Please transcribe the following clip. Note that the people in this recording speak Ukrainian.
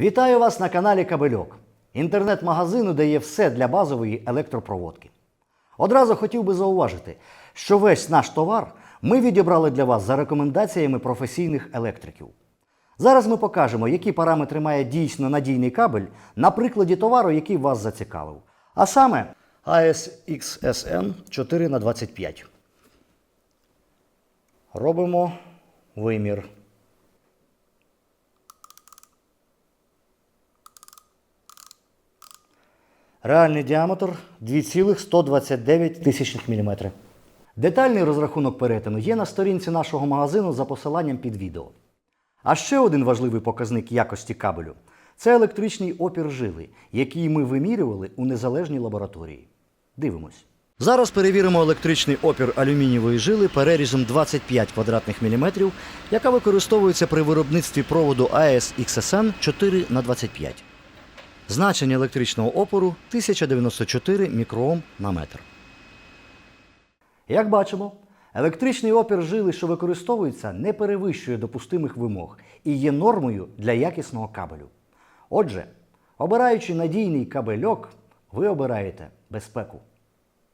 Вітаю вас на каналі Кабельок, інтернет-магазину, де є все для базової електропроводки. Одразу хотів би зауважити, що весь наш товар ми відібрали для вас за рекомендаціями професійних електриків. Зараз ми покажемо, які параметри має дійсно надійний кабель на прикладі товару, який вас зацікавив. А саме ASXSN 4х25. Робимо вимір. Реальний діаметр 2,129 тисячних мм. Детальний розрахунок перетину є на сторінці нашого магазину за посиланням під відео. А ще один важливий показник якості кабелю це електричний опір жили, який ми вимірювали у незалежній лабораторії. Дивимось. Зараз перевіримо електричний опір алюмінієвої жили перерізом 25 квадратних міліметрів, яка використовується при виробництві проводу AES XSN 4 х 25 Значення електричного опору 1094 мікроом на метр. Як бачимо, електричний опір жили, що використовується, не перевищує допустимих вимог і є нормою для якісного кабелю. Отже, обираючи надійний кабельок, ви обираєте безпеку.